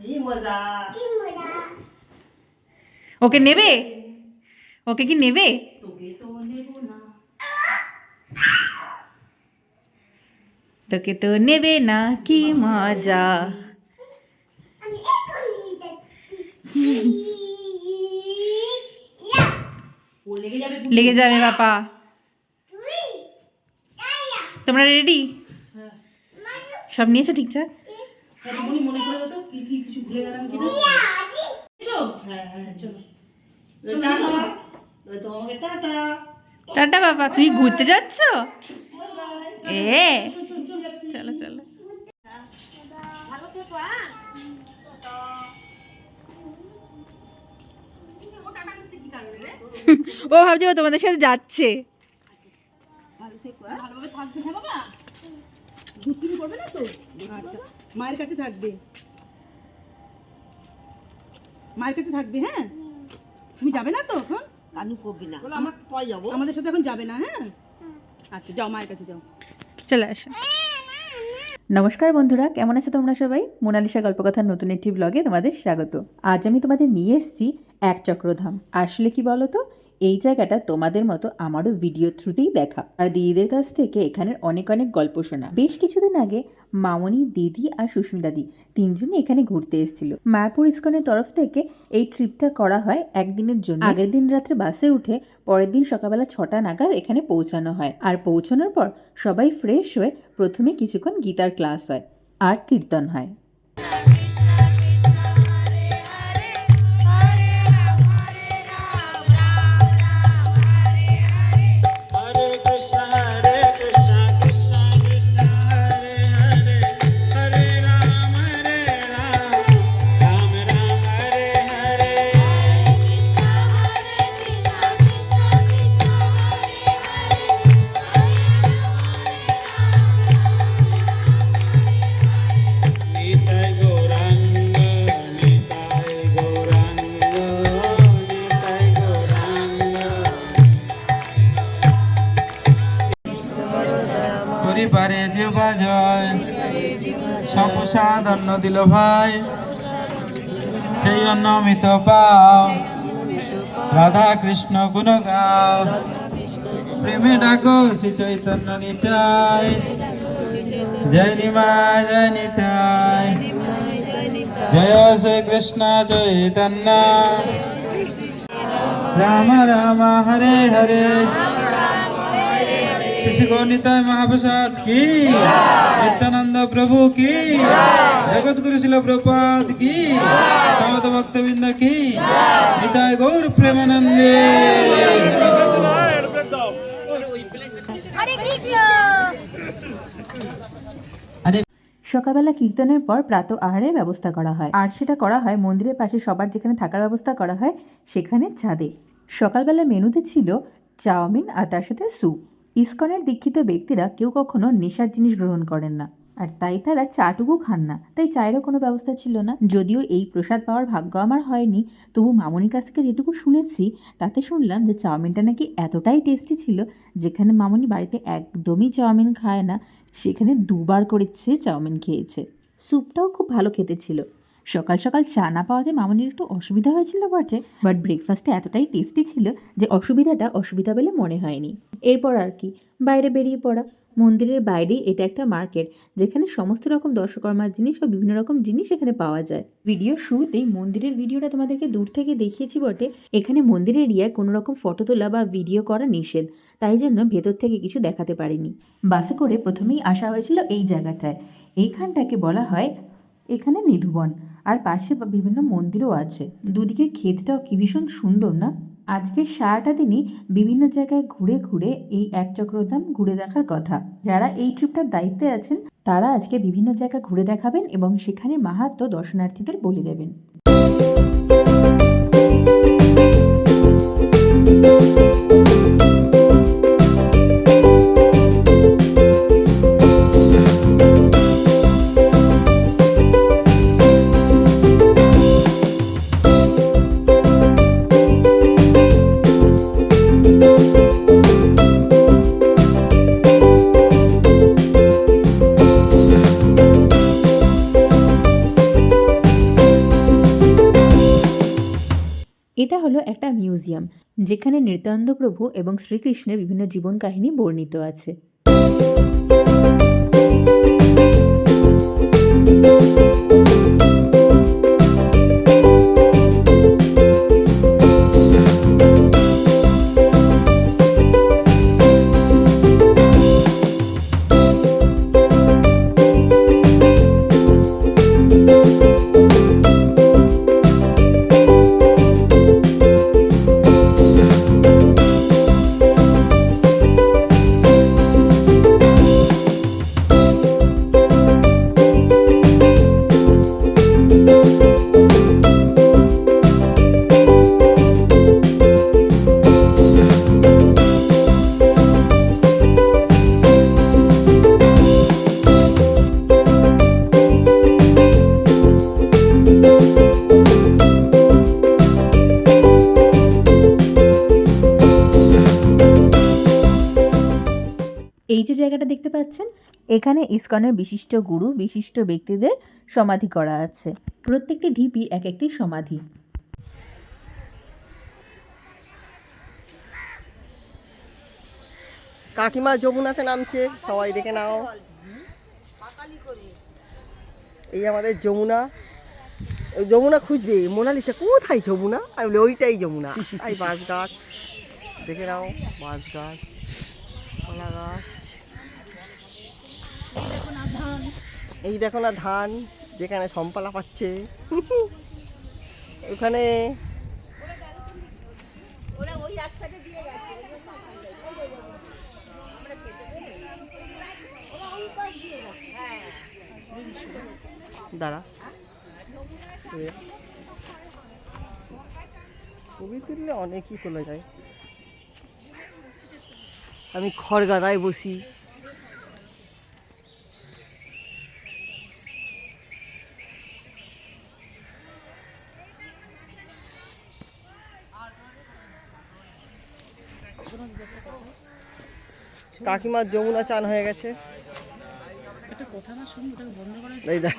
কি মজা ওকে নেবে ওকে কি নেবে তোকে তো নেব না তোকে তো নেবে না কি মজা ও লেগে যাবে লেগে যাবে বাপা তোমরা রেডি হ্যাঁ সব নিয়েছো ঠিকঠাক? হ্যাঁ মনে মনে করে তো কি কি কিছু ভুলে গেলাম কি হ্যাঁ হ্যাঁ চলো। টাটা। টাটা। বাবা তুই ঘুরতে যাচ্ছ? এ চলো চলো। ও ভাবছি ও তোমাদের সাথে যাচ্ছে। ভালোভাবে থাকবে হ্যাঁ বাবা? দুষ্টুমি করবে না তো? আচ্ছা। মায়ের কাছে থাকবে। মায়ের কাছে থাকবে হ্যাঁ? তুমি যাবে না তো এখন? কানু করবি না। আমার পরে যাব। আমাদের সাথে এখন যাবে না হ্যাঁ? আচ্ছা যাও মায়ের কাছে যাও। চলে আসো। নমস্কার বন্ধুরা কেমন আছো তোমরা সবাই? মোনালিসা গল্পকথার নতুন একটি ব্লগে তোমাদের স্বাগত। আজ আমি তোমাদের নিয়ে এসেছি এক চক্রধাম। আসলে কি বলো তো এই জায়গাটা তোমাদের মতো আমারও ভিডিও থ্রুতেই দেখা। আর দিদিদের কাছ থেকে এখানের অনেক অনেক গল্প শোনা। বেশ কিছুদিন আগে মামনি, দিদি আর সুস্মিতা দি তিনজনই এখানে ঘুরতে এসেছিল। মায়াপুর ইস্কনের তরফ থেকে এই ট্রিপটা করা হয় একদিনের জন্য। আগের দিন রাত্রে বাসে উঠে পরের দিন সকালবেলা ছটা নাগাদ এখানে পৌঁছানো হয়। আর পৌঁছানোর পর সবাই ফ্রেশ হয়ে প্রথমে কিছুক্ষণ গীতার ক্লাস হয় আর কীর্তন হয়। পরিবারে যে বাজয় সপ্রসাদ অন্ন দিল ভাই। সেই অন্ন মিত পাও। রাধা কৃষ্ণ গুণ গাও প্রেমে ডাকো শ্রী চৈতন্য নিতাই। জয় নিমা জয় নিতাই। জয় শ্রী কৃষ্ণ, চৈতন্য। রাম রাম, হরে হরে। শ্রী গৌনিতায় মহাপ্রসাদ কি? নিত্যানন্দ প্রভু কি? জগৎগুরু শিল প্রপাত কি? সমত ভক্তবৃন্দ কি? নিতায় গৌর প্রেমানন্দে। সকালবেলা কীর্তনের পর প্রাত আহারের ব্যবস্থা করা হয়। আর সেটা করা হয় মন্দিরের পাশে সবার যেখানে থাকার ব্যবস্থা করা হয় সেখানে ছাদে। সকালবেলা মেনুতে ছিল চাউমিন আর তার সাথে স্যুপ। ইস্কনের দীক্ষিত ব্যক্তিরা কেউ কখনো নেশার জিনিস গ্রহণ করেন না। আর তাই তারা চাটুকু খান না। তাই চায়েরও কোনো ব্যবস্থা ছিল না। যদিও এই প্রসাদ পাওয়ার ভাগ্য আমার হয়নি, তবু মামনির কাছ থেকে যেটুকু শুনেছি, তাতে শুনলাম যে চাউমিনটা নাকি এতটাই টেস্টি ছিল যেখানে মামনি বাড়িতে একদমই চাউমিন খায় না, সেখানে দুবার করেছে চাউমিন খেয়েছে। স্যুপটাও খুব ভালো খেতে ছিল। সকাল সকাল চা না পাওয়াতে মামনির একটু অসুবিধা হয়েছিল বটে বাট ব্রেকফাস্টটা এতটাই টেস্টি ছিল যে অসুবিধাটা অসুবিধা বলে মনে হয়নি। এরপর আর কি, বাইরে বেরিয়ে পড়া। মন্দিরের বাইরেই এটা একটা মার্কেট যেখানে সমস্ত রকম দর্শকর্মার জিনিস ও বিভিন্ন রকম জিনিস এখানে পাওয়া যায়। ভিডিও শুরুতেই মন্দিরের ভিডিওটা তোমাদেরকে দূর থেকে দেখিয়েছি বটে, এখানে মন্দিরের এরিয়ায় কোনো রকম ফটো তোলা বা ভিডিও করা নিষেধ, তাই জন্য ভেতর থেকে কিছু দেখাতে পারিনি। বাসে করে প্রথমেই আসা হয়েছিল এই জায়গাটায়। এইখানটাকে বলা হয় এখানে নিধুবন। আর পাশে বিভিন্ন মন্দিরও আছে। দুদিকের ক্ষেতটাও কি ভীষণ সুন্দর, না? আজকে সারাটা দিনই বিভিন্ন জায়গায় ঘুরে ঘুরে এই এক চক্রধাম ঘুরে দেখার কথা। যারা এই ট্রিপটার দায়িত্বে আছেন, তারা আজকে বিভিন্ন জায়গা ঘুরে দেখাবেন এবং সেখানে মাহাত্ম দর্শনার্থীদের বলে দেবেন। মিউজিয়াম যেখানে নৃত্যানন্দ প্রভু এবং শ্রীকৃষ্ণের বিভিন্ন জীবন কাহিনী বর্ণিত আছে। এখানে ইসকনের বিশিষ্ট গুরু বিশিষ্ট ব্যক্তিদের সমাধি করা আছে। প্রত্যেকটি ঢিপি এক একটি সমাধি। কাকিমা যমুনাতে নামছে সবাই দেখে নাও। এই আমাদের যমুনা। যমুনা খুঁজবে মোনালিসা কোথায় যমুনা? আমি বলি ওইটাই যমুনা। এই বাঁশ গাছ দেখে নাও বাঁশ গাছ কলা গাছ এই দেখো না ধান, যেখানে সম্পালা পাচ্ছে। ওখানে দাঁড়া। ছবি তুললে অনেকই তোলা যায়। আমি খড়গাদায় বসি। কাকিমার যমুনা চান হয়ে গেছে। একটা কথা না শুনি ওটাকে বন্ধ করা এই দেখ।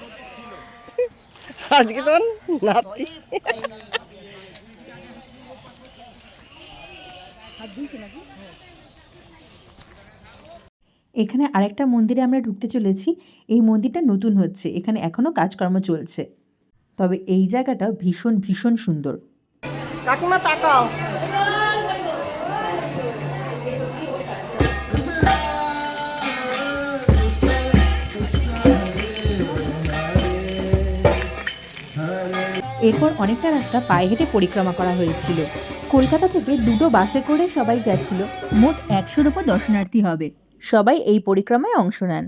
আজকে তোমার নাতি। এখানে আরেকটা মন্দিরে আমরা ঢুকতে চলেছি। এই মন্দিরটা নতুন হচ্ছে। এখানে এখনও কাজকর্ম চলছে। তবে এই জায়গাটা ভীষণ ভীষণ সুন্দর। কাকিমা তাকাও। এরপর অনেকটা রাস্তা পায়ে হেঁটে পরিক্রমা করা হয়েছিল। কলকাতা থেকে দুটো বাসে করে সবাই গেছিল। মোট একশোর উপর দর্শনার্থী হবে। সবাই এই পরিক্রমায় অংশ নেন।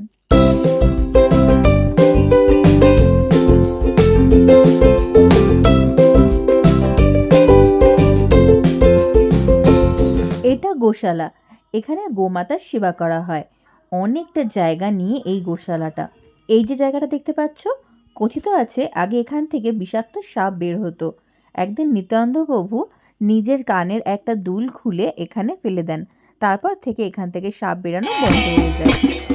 এটা গোশালা। এখানে গোমাতার সেবা করা হয়। অনেকটা জায়গা নিয়ে এই গোশালাটা। এই যে জায়গাটা দেখতে পাচ্ছ কথিত আছে, আগে এখান থেকে বিষাক্ত সাপ বের হতো। একদিন নিত্যানন্দ প্রভু নিজের কানের একটা দুল খুলে এখানে ফেলে দেন। তারপর থেকে এখান থেকে সাপ বেরানো বন্ধ হয়ে যায়।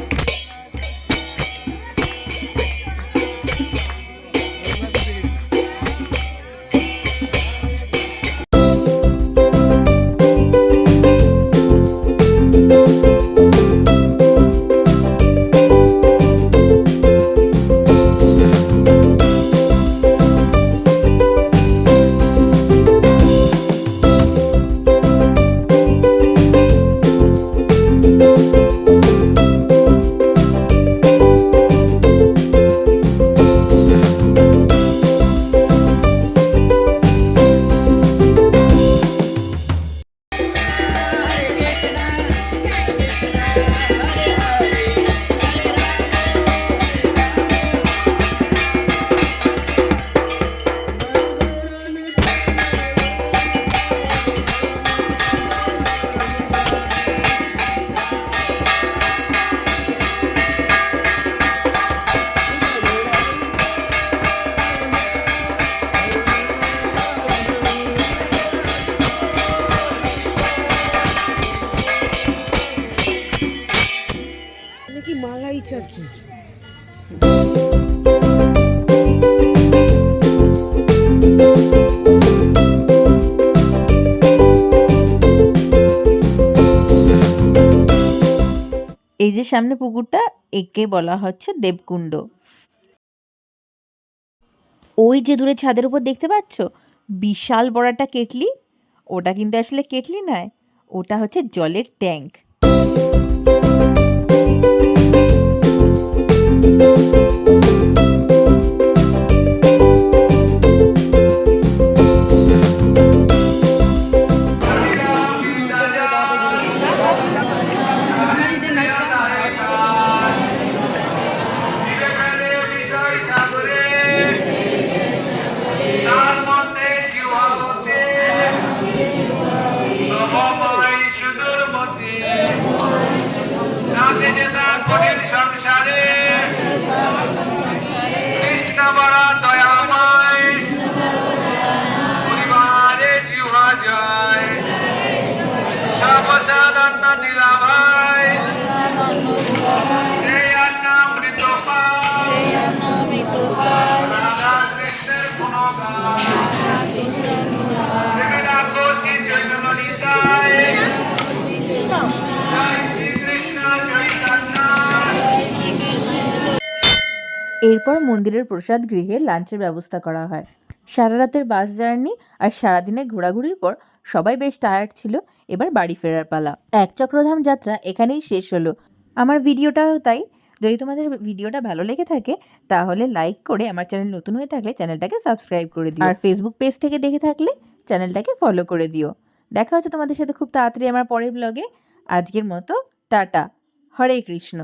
সামনে পুকুরটা, একে বলা হচ্ছে দেবকুণ্ড। ওই যে দূরে ছাদের উপর দেখতে পাচ্ছ? বিশাল বড় একটা কেটলি। ওটা কিন্তু আসলে কেটলি নয়, ওটা হচ্ছে জলের ট্যাঙ্ক। সংসারে কৃষ্ণ বড় দয়াময় পরিবারে জিহা যায়। সর্বসাধারণ দিলাভাই সেই অন্ন মৃত রাধা এরপর মন্দিরের প্রসাদ গৃহে লাঞ্চের ব্যবস্থা করা হয়। সারা রাতের বাস জার্নি আর সারাদিনের ঘোরাঘুরির পর সবাই বেশ টায়ার্ড ছিল, এবার বাড়ি ফেরার পালা। এক চক্রধাম যাত্রা এখানেই শেষ হলো। আমার ভিডিওটাও তাই। যদি তোমাদের ভিডিওটা ভালো লেগে থাকে, তাহলে লাইক করে আমার চ্যানেল নতুন হয়ে থাকলে চ্যানেলটাকে সাবস্ক্রাইব করে দিও। আর ফেসবুক পেজ থেকে দেখে থাকলে চ্যানেলটাকে ফলো করে দিও। দেখা হচ্ছে তোমাদের সাথে খুব তাড়াতাড়ি আমার পরের ব্লগে আজকের মতো টাটা। হরে কৃষ্ণ।